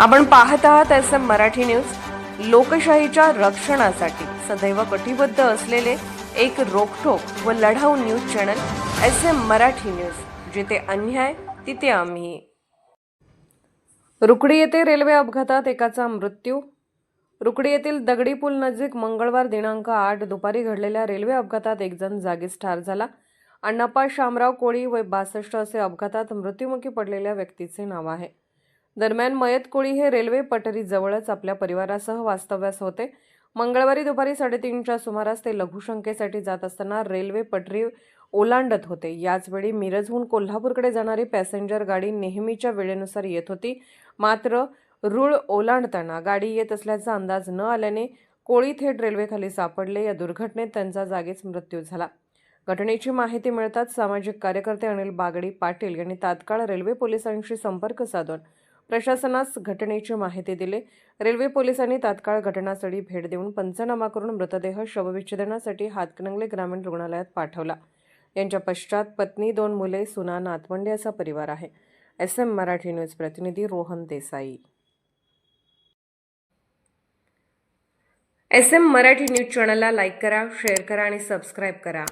आपण पाहत आहात एस एम मराठी न्यूज. लोकशाहीच्या रक्षणासाठी सदैव कटिबद्ध असलेले एक रोखोक व लढाऊ news channel S M Marathi news. जिथे अन्याय तिथे आम्ही. रुकडी येथे रेल्वे अपघातात एकाचा मृत्यू. रुकडी येथील दगडी पूल नजीक मंगळवार दिनांक आठ दुपारी घडलेल्या रेल्वे अपघातात एकजण जागीच ठार झाला. अण्णाप्पा शामराव कोळी वय बासष्ट असे अपघातात मृत्युमुखी पडलेल्या व्यक्तीचे नाव आहे. दरम्यान मयत कोळी हे रेल्वे पटरी जवळच आपल्या परिवारासह वास्तव्यास होते. मंगळवारी दुपारी साडेतीनच्या सुमारास ते लघुशंकेसाठी जात असताना रेल्वे पटरी ओलांडत होते. याचवेळी मिरजहून कोल्हापूरकडे जाणारी पॅसेंजर गाडी नेहमीच्या वेळेनुसार येत होती. मात्र रूळ ओलांडताना गाडी येत असल्याचा अंदाज न आल्याने कोळी थेट रेल्वेखाली सापडले. या दुर्घटनेत त्यांचा जागीच मृत्यू झाला. घटनेची माहिती मिळताच सामाजिक कार्यकर्ते अनिल बागडी पाटील यांनी तात्काळ रेल्वे पोलिसांशी संपर्क साधून प्रशासनास घटनेची माहिती दिली. रेल्वे पोलिसांनी तात्काळ घटनास्थळी भेट देऊन पंचनामा करून मृतदेह शवविच्छेदनासाठी हातकणंगले ग्रामीण रुग्णालयात पाठवला. यांच्या पश्चात पत्नी दोन मुले सुना नातवंडे असा परिवार आहे. एस एम मराठी न्यूज प्रतिनिधी Rohan Desai. S M Marathi news चॅनलला लाईक करा शेअर करा आणि सबस्क्राईब करा.